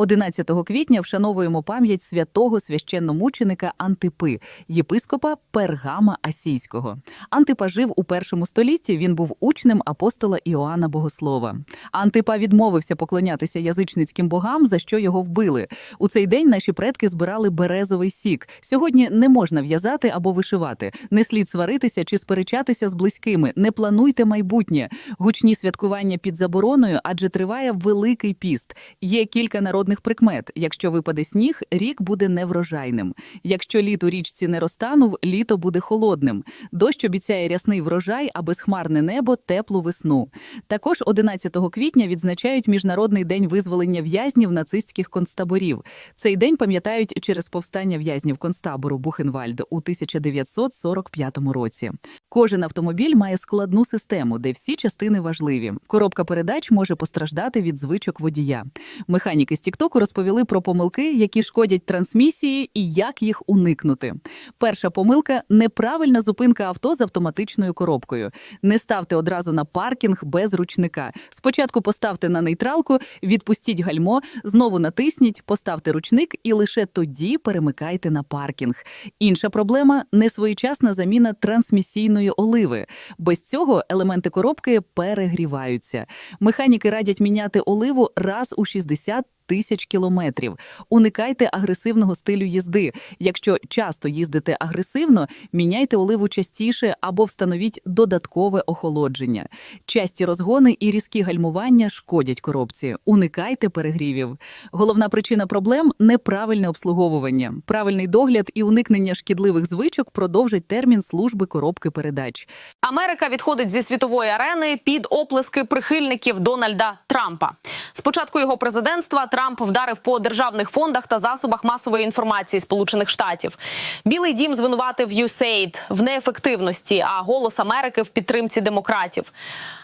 11 квітня вшановуємо пам'ять святого священномученика Антипи, єпископа Пергама Асійського. Антипа жив у першому столітті. Він був учнем апостола Іоанна Богослова. Антипа відмовився поклонятися язичницьким богам, за що його вбили. У цей день наші предки збирали березовий сік. Сьогодні не можна в'язати або вишивати. Не слід сваритися чи сперечатися з близькими. Не плануйте майбутнє. Гучні святкування під забороною, адже триває великий піст. Є кілька народних прикмет. Якщо випаде сніг, рік буде неврожайним. Якщо лід у річці не розтанув, літо буде холодним. Дощ обіцяє рясний врожай, а безхмарне небо теплу весну. Також 11 квітня відзначають Міжнародний день визволення в'язнів нацистських концтаборів. Цей день пам'ятають через повстання в'язнів концтабору Бухенвальд у 1945 році. Кожен автомобіль має складну систему, де всі частини важливі. Коробка передач може постраждати від звичок водія. Механіки з Тіктоку розповіли про помилки, які шкодять трансмісії, і як їх уникнути. Перша помилка неправильна зупинка авто з автоматичною коробкою. Не ставте одразу на паркінг без ручника. Спочатку поставте на нейтралку, відпустіть гальмо, знову натисніть, поставте ручник і лише тоді перемикайте на паркінг. Інша проблема несвоєчасна заміна трансмісійної оливи. Без цього елементи коробки перегріваються. Механіки радять міняти оливу раз у 60 тисяч кілометрів. Уникайте агресивного стилю їзди. Якщо часто їздите агресивно, міняйте оливу частіше або встановіть додаткове охолодження. Часті розгони і різкі гальмування шкодять коробці. Уникайте перегрівів. Головна причина проблем неправильне обслуговування. Правильний догляд і уникнення шкідливих звичок продовжать термін служби коробки передач. Америка відходить зі світової арени під оплески прихильників Дональда Трампа. Спочатку його президентства Трамп вдарив по державних фондах та засобах масової інформації Сполучених Штатів. Білий дім звинуватив USAID в неефективності, а голос Америки в підтримці демократів.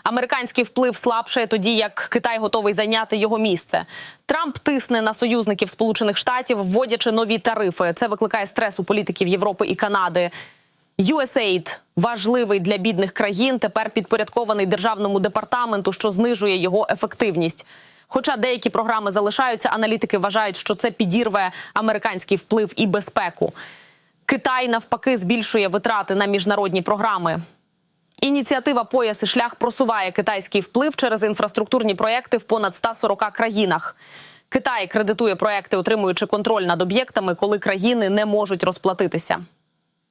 Американський вплив слабшає тоді, як Китай готовий зайняти його місце. Трамп тисне на союзників Сполучених Штатів, вводячи нові тарифи. Це викликає стрес у політиків Європи і Канади. USAID важливий для бідних країн, тепер підпорядкований державному департаменту, що знижує його ефективність. Хоча деякі програми залишаються, аналітики вважають, що це підірве американський вплив і безпеку. Китай навпаки збільшує витрати на міжнародні програми. Ініціатива Пояс і шлях просуває китайський вплив через інфраструктурні проекти в понад 140 країнах. Китай кредитує проекти, отримуючи контроль над об'єктами, коли країни не можуть розплатитися.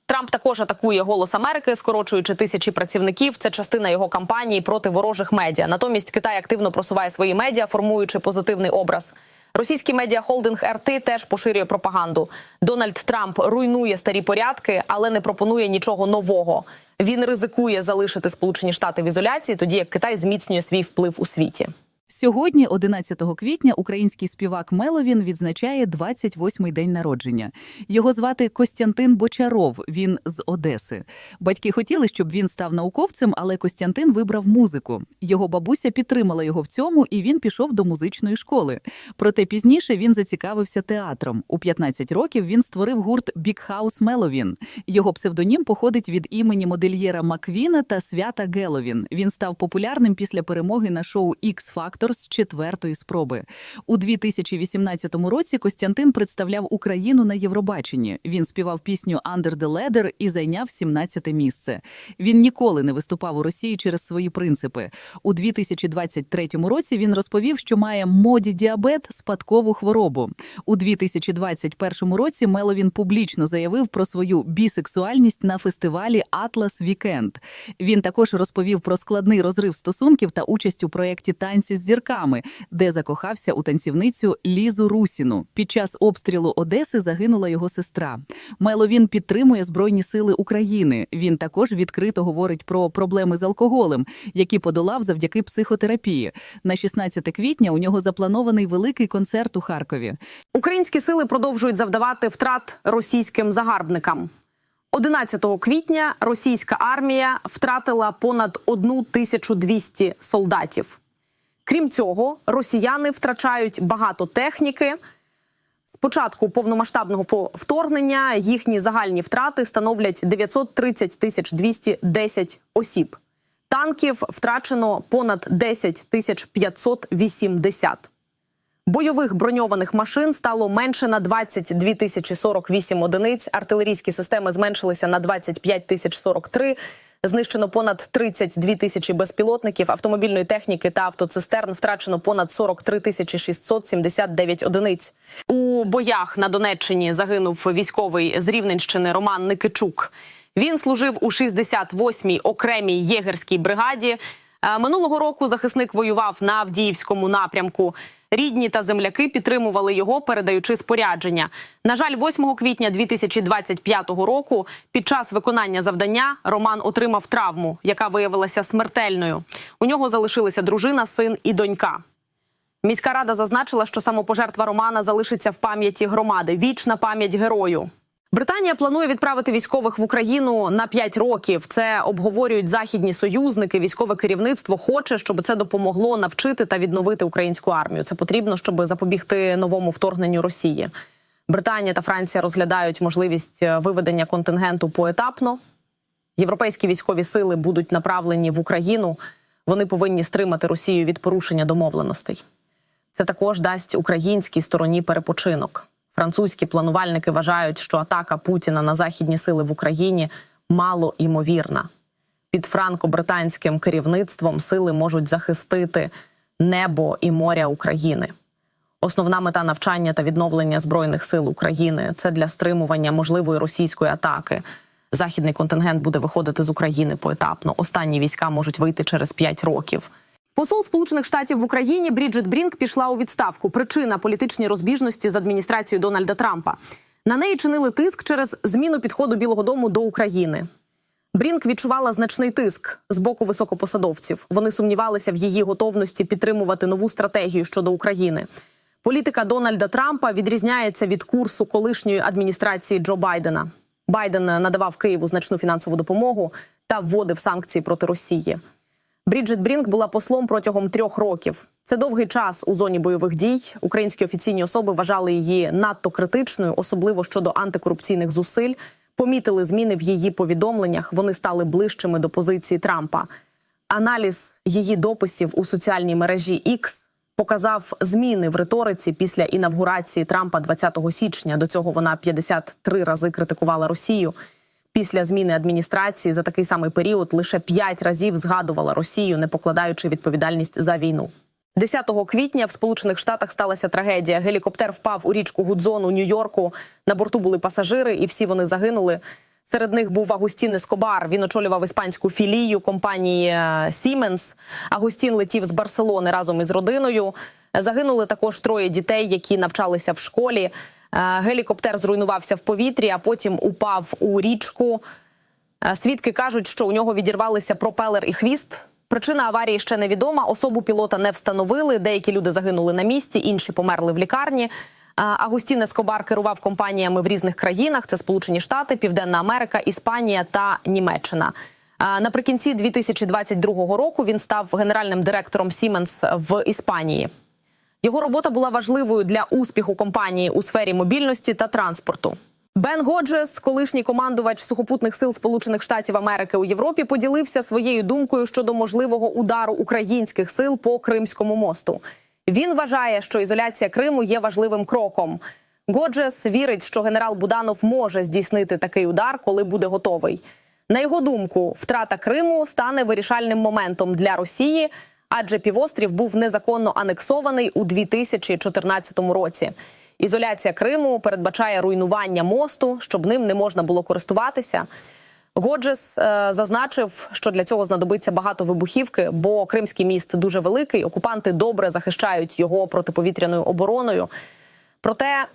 Трамп також атакує голос Америки, скорочуючи тисячі працівників. Це частина його кампанії проти ворожих медіа. Натомість Китай активно просуває свої медіа, формуючи позитивний образ. Російський медіахолдинг РТ теж поширює пропаганду. Дональд Трамп руйнує старі порядки, але не пропонує нічого нового. Він ризикує залишити Сполучені Штати в ізоляції, тоді як Китай зміцнює свій вплив у світі. Сьогодні, 11 квітня, український співак Меловін відзначає 28-й день народження. Його звати Костянтин Бочаров. Він з Одеси. Батьки хотіли, щоб він став науковцем, але Костянтин вибрав музику. Його бабуся підтримала його в цьому, і він пішов до музичної школи. Проте пізніше він зацікавився театром. У 15 років він створив гурт House Меловін. Його псевдонім походить від імені модельєра Маквіна та свята Геловін. Він став популярним після перемоги на шоу X Factor з четвертої спроби. У 2018 році Костянтин представляв Україну на Євробаченні. Він співав пісню «Under the Ladder» і зайняв 17-те місце. Він ніколи не виступав у Росії через свої принципи. У 2023 році він розповів, що має моді діабет спадкову хворобу. У 2021 році Меловін публічно заявив про свою бісексуальність на фестивалі Атлас Вікенд. Він також розповів про складний розрив стосунків та участь у проєкті танці з зірками, де закохався у танцівницю Лізу Русіну. Під час обстрілу Одеси загинула його сестра. Меловін підтримує Збройні сили України. Він також відкрито говорить про проблеми з алкоголем, які подолав завдяки психотерапії. На 16 квітня у нього запланований великий концерт у Харкові. Українські сили продовжують завдавати втрат російським загарбникам. 11 квітня російська армія втратила понад 1200 солдатів. Крім цього, росіяни втрачають багато техніки. З початку повномасштабного вторгнення їхні загальні втрати становлять 930 тисяч 210 осіб. Танків втрачено понад 10 тисяч 580. Бойових броньованих машин стало менше на 22 тисячі 48 одиниць. Артилерійські системи зменшилися на 25 тисяч 43. Знищено понад 32 тисячі безпілотників, автомобільної техніки та автоцистерн втрачено понад 43 тисячі 679 одиниць. У боях на Донеччині загинув військовий з Рівненщини Роман Никичук. Він служив у 68-й окремій єгерській бригаді. Е, Минулого року захисник воював на Авдіївському напрямку. Рідні та земляки підтримували його, передаючи спорядження. На жаль, 8 квітня 2025 року, під час виконання завдання, Роман отримав травму, яка виявилася смертельною. У нього залишилися дружина, син і донька. Міська рада зазначила, що самопожертва Романа залишиться в пам'яті громади. Вічна пам'ять герою. Британія планує відправити військових в Україну на 5 років. Це обговорюють західні союзники. Військове керівництво хоче, щоб це допомогло навчити та відновити українську армію. Це потрібно, щоб запобігти новому вторгненню Росії. Британія та Франція розглядають можливість е, виведення контингенту поетапно. Європейські військові сили будуть направлені в Україну. Вони повинні стримати Росію від порушення домовленостей. Це також дасть українській стороні перепочинок. Французькі планувальники вважають, що атака Путіна на західні сили в Україні мало імовірна. Під франко-британським керівництвом сили можуть захистити небо і моря України. Основна мета навчання та відновлення збройних сил України це для стримування можливої російської атаки. Західний контингент буде виходити з України поетапно. Останні війська можуть вийти через 5 років. Посол Сполучених Штатів в Україні Бріджит Брінк пішла у відставку. Причина політичні розбіжності з адміністрацією Дональда Трампа. На неї чинили тиск через зміну підходу Білого Дому до України. Брінк відчувала значний тиск з боку високопосадовців. Вони сумнівалися в її готовності підтримувати нову стратегію щодо України. Політика Дональда Трампа відрізняється від курсу колишньої адміністрації Джо Байдена. Байден надавав Києву значну фінансову допомогу та вводив санкції проти Росії. Бріджит Брінк була послом протягом трьох років. Це довгий час у зоні бойових дій. Українські офіційні особи вважали її надто критичною, особливо щодо антикорупційних зусиль. Помітили зміни в її повідомленнях. Вони стали ближчими до позиції Трампа. Аналіз її дописів у соціальній мережі X показав зміни в риториці після інавгурації Трампа 20 січня. До цього вона 53 рази критикувала Росію. Після зміни адміністрації за такий самий період лише 5 разів згадувала Росію, не покладаючи відповідальність за війну. 10 квітня в Сполучених Штатах сталася трагедія. Гелікоптер впав у річку Гудзон у Нью-Йорку. На борту були пасажири, і всі вони загинули. Серед них був Агустін Ескобар. Він очолював іспанську філію компанії Siemens. Агустін летів з Барселони разом із родиною. Загинули також троє дітей, які навчалися в школі. Е, Гелікоптер зруйнувався в повітрі, а потім упав у річку. Е, Свідки кажуть, що у нього відірвалися пропелер і хвіст. Причина аварії ще невідома. Особу пілота не встановили. Деякі люди загинули на місці, інші померли в лікарні. А, Агустін Ескобар керував компаніями в різних країнах: це Сполучені Штати, Південна Америка, Іспанія та Німеччина. Наприкінці 2022 року він став генеральним директором Siemens в Іспанії. Його робота була важливою для успіху компанії у сфері мобільності та транспорту. Бен Годжес, колишній командувач сухопутних сил Сполучених Штатів Америки у Європі, поділився своєю думкою щодо можливого удару українських сил по Кримському мосту. Він вважає, що ізоляція Криму є важливим кроком. Годжес вірить, що генерал Буданов може здійснити такий удар, коли буде готовий. На його думку, втрата Криму стане вирішальним моментом для Росії, адже півострів був незаконно анексований у 2014 році. Ізоляція Криму передбачає руйнування мосту, щоб ним не можна було користуватися. Годжес е, зазначив, що для цього знадобиться багато вибухівки, бо Кримський міст дуже великий. Окупанти добре захищають його протиповітряною обороною. Проте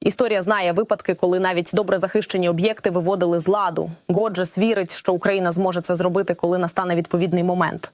історія знає випадки, коли навіть добре захищені об'єкти виводили з ладу. Годжес вірить, що Україна зможе це зробити, коли настане відповідний момент.